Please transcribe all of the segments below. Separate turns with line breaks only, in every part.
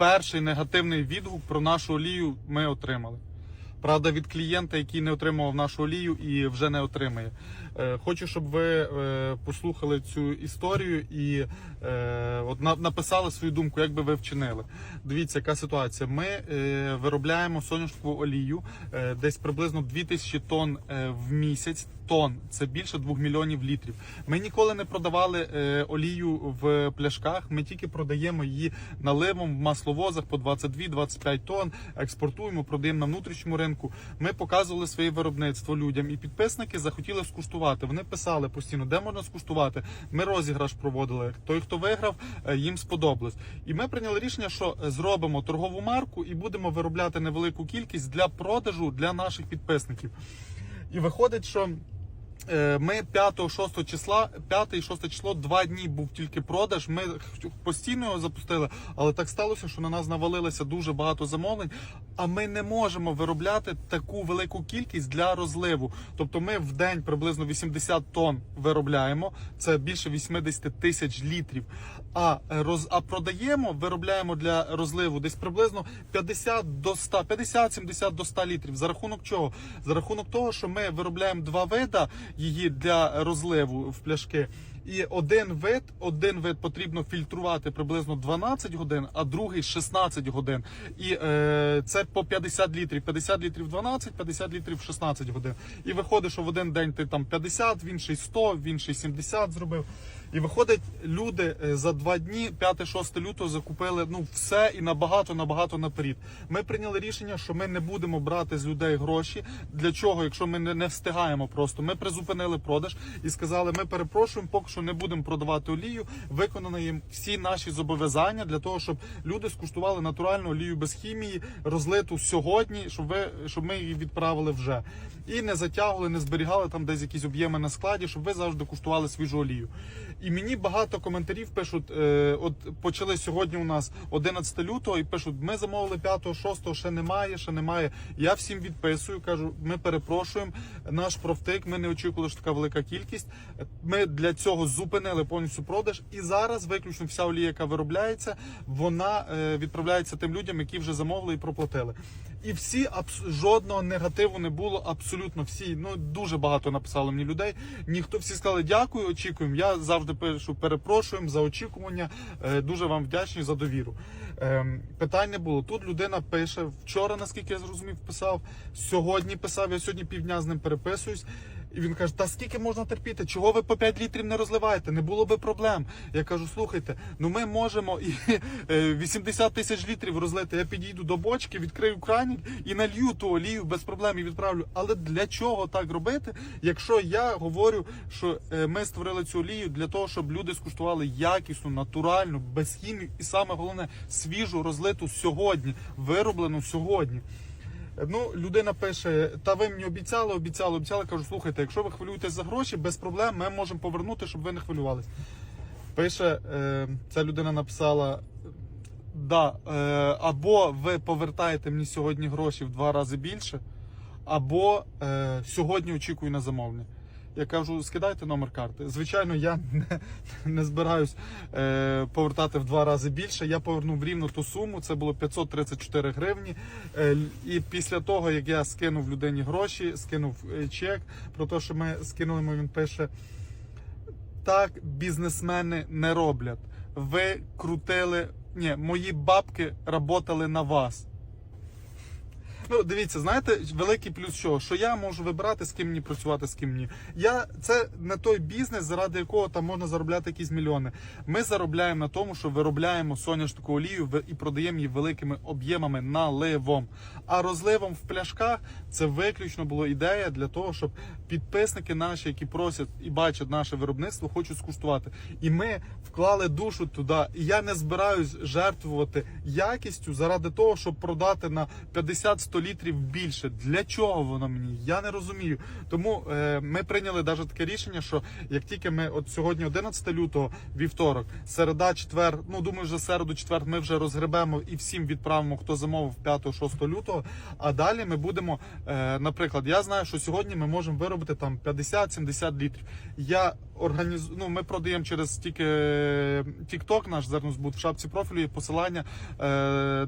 перший негативний відгук про нашу олію ми отримали. Правда, від клієнта, який не отримував нашу олію і вже не отримає. Е, Хочу, щоб ви е, послухали цю історію і е, от на- написали свою думку, як би ви вчинили. Дивіться, яка ситуація. Ми виробляємо соняшкову олію десь приблизно 2000 тонн в місяць. Тонн це більше 2 мільйонів літрів. Ми ніколи не продавали олію в пляшках. Ми тільки продаємо її наливом в масловозах по 22-25 тонн. Експортуємо, продаємо на внутрішньому ринку. Ми показували своє виробництво людям, і підписники захотіли скуштувати. Вони писали постійно, де можна скуштувати. Ми розіграш проводили. Той, хто виграв, е, їм сподобалось. І ми прийняли рішення, що е, зробимо торгову марку і будемо виробляти невелику кількість для продажу для наших підписників. І виходить, що ми 5-6 числа, 5 і 6 число, два дні був тільки продаж. Ми постійно його запустили, але так сталося, що на нас навалилося дуже багато замовлень. А ми не можемо виробляти таку велику кількість для розливу. Тобто ми в день приблизно 80 тонн виробляємо, це більше 80 тисяч літрів. А е, роз а продаємо, виробляємо для розливу десь приблизно 50 до 100, 50-70 до 100 літрів. За рахунок чого? За рахунок того, що ми виробляємо два вида її для розливу в пляшки. І один вид, один вид потрібно фільтрувати приблизно 12 годин, а другий 16 годин. І е, це по 50 літрів. 50 літрів 12, 50 літрів 16 годин. І виходить, що в один день ти там 50, в інший 100, в інший 70 зробив. І виходить, люди е, за два дні, 5-6 лютого, закупили ну все і набагато набагато наперед. Ми прийняли рішення, що ми не будемо брати з людей гроші. Для чого, якщо ми не, не встигаємо просто. Ми призупинили продаж і сказали, ми перепрошуємо, поки що не будемо продавати олію. Виконано їм всі наші зобов'язання для того, щоб люди скуштували натуральну олію без хімії, розлиту сьогодні, щоб ви щоб ми її відправили вже. І не затягували, не зберігали там десь якісь об'єми на складі, щоб ви завжди куштували свіжу олію. І мені багато коментарів пишуть: е, от почали сьогодні у нас 11 лютого, і пишуть: ми замовили 5, 6, ще немає, ще немає. Я всім відписую, кажу, ми перепрошуємо. Наш профтик, ми не очікували, що така велика кількість. Ми для цього зупинили повністю продаж. І зараз виключно вся олія, яка виробляється, вона е, відправляється тим людям, які вже замовили і проплатили. І всі жодного негативу не було. Абсолютно всі. Ну дуже багато написало мені людей. Ніхто всі сказали дякую, очікуємо. Я завжди пишу перепрошуємо за очікування. Е, дуже вам вдячні за довіру. питання. питань не було. Тут людина пише вчора, наскільки я зрозумів, писав. Сьогодні писав. Я сьогодні півдня з ним переписуюсь. І він каже: Та скільки можна терпіти? Чого ви по 5 літрів не розливаєте? Не було би проблем. Я кажу: слухайте, ну ми можемо і е, 80 тисяч літрів розлити. Я підійду до бочки, відкрию кранік і налью ту олію без проблем і відправлю. Але для чого так робити, якщо я говорю, що е, ми створили цю олію для того, щоб люди скуштували якісну, натуральну, без хімії і саме головне свіжу розлиту сьогодні, вироблену сьогодні. Ну, людина пише: та ви мені обіцяли, обіцяли, обіцяли. Кажу, слухайте, якщо ви хвилюєтесь за гроші, без проблем ми можемо повернути, щоб ви не хвилювались. Пише, е, ця людина написала: да, е, або ви повертаєте мені сьогодні гроші в два рази більше, або е, сьогодні очікую на замовлення. Я кажу, скидайте номер карти. Звичайно, я не, не збираюсь е, повертати в два рази більше. Я повернув рівно ту суму. Це було 534 гривні. Е, і після того, як я скинув людині гроші, скинув е, чек про те, що ми скинули, він пише: так бізнесмени не роблять. Ви крутили. Ні, мої бабки работали на вас. Ну, дивіться, знаєте, великий плюс що? Що я можу вибирати, з ким мені працювати, з ким ні. Я це не той бізнес, заради якого там можна заробляти якісь мільйони. Ми заробляємо на тому, що виробляємо соняшнику олію і продаємо її великими об'ємами наливом. А розливом в пляшках це виключно була ідея для того, щоб підписники наші, які просять і бачать наше виробництво, хочуть скуштувати. І ми вклали душу туди. І я не збираюсь жертвувати якістю заради того, щоб продати на 50-100 літрів більше. Для чого воно мені? Я не розумію. Тому е, ми прийняли навіть таке рішення, що як тільки ми от сьогодні 11 лютого, вівторок, середа, четвер, ну думаю, вже середу, четвер ми вже розгребемо і всім відправимо, хто замовив 5-6 лютого. А далі ми будемо, е, наприклад, я знаю, що сьогодні ми можемо виробити там 50-70 літрів. Я організ... ну, ми продаємо через тільки TikTok наш зернозбут в шапці профілю є посилання е,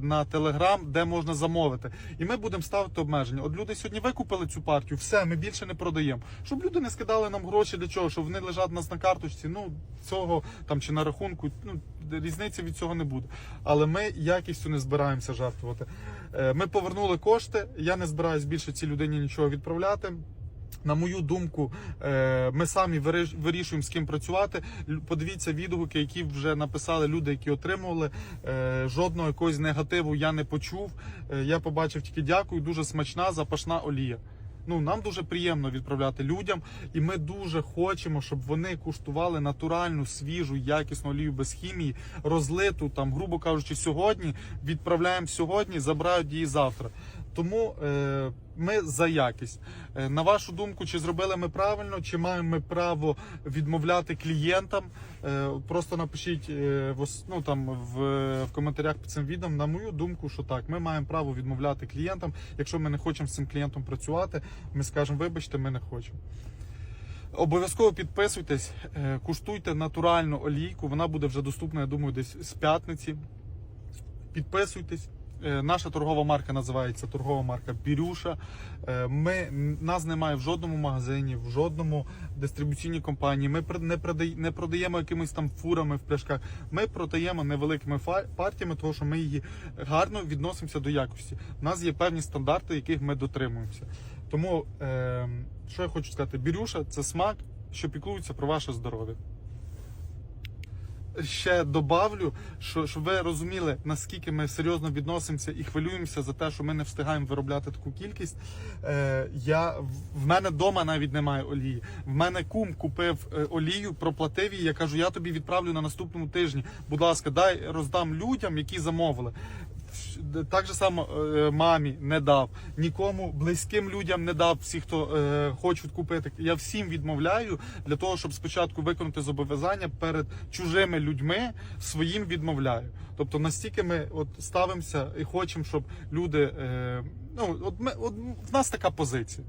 на Telegram, де можна замовити. І ми будемо ставити обмеження. От люди сьогодні викупили цю партію, все, ми більше не продаємо. Щоб люди не скидали нам гроші для чого, щоб вони лежать у нас на карточці. Ну цього там чи на рахунку. Ну різниці від цього не буде. Але ми якістю не збираємося жертвувати. Е, Ми повернули кошти. Я не збираюсь більше цій людині нічого відправляти. На мою думку, е, ми самі виріш- вирішуємо з ким працювати. Подивіться відгуки, які вже написали люди, які отримували. Е, Жодного якогось негативу я не почув. Е, Я побачив тільки дякую. Дуже смачна, запашна олія. Ну нам дуже приємно відправляти людям, і ми дуже хочемо, щоб вони куштували натуральну, свіжу, якісну олію без хімії, розлиту там, грубо кажучи, сьогодні. Відправляємо сьогодні, забирають її завтра. Тому е, ми за якість. Е, на вашу думку, чи зробили ми правильно, чи маємо ми право відмовляти клієнтам? Е, просто напишіть е, ну, там, в, в коментарях під цим відео. На мою думку, що так, ми маємо право відмовляти клієнтам. Якщо ми не хочемо з цим клієнтом працювати, ми скажемо, вибачте, ми не хочемо. Обов'язково підписуйтесь, е, куштуйте натуральну олійку. Вона буде вже доступна, я думаю, десь з п'ятниці. Підписуйтесь. Е, Наша торгова марка називається торгова марка Бірюша. Е, Ми нас немає в жодному магазині, в жодному дистрибуційній компанії. Ми не продай- не продаємо якимись там фурами в пляшках. Ми продаємо невеликими партіями, тому що ми її гарно відносимося до якості. У нас є певні стандарти, яких ми дотримуємося. Тому е, що я хочу сказати, Бірюша це смак, що піклується про ваше здоров'я ще добавлю, що щоб ви розуміли, наскільки ми серйозно відносимося і хвилюємося за те, що ми не встигаємо виробляти таку кількість. Е, я, в- мене вдома навіть немає олії. В мене кум купив е, олію, проплатив її. Я кажу, я тобі відправлю на наступному тижні. Будь ласка, дай роздам людям, які замовили. Так же само е, мамі не дав, нікому близьким людям не дав, всі, хто е, хочуть купити. Я всім відмовляю для того, щоб спочатку виконати зобов'язання перед чужими людьми, своїм відмовляю. Тобто настільки ми от ставимося і хочемо, щоб люди. Е, ну, от ми, от в нас така позиція.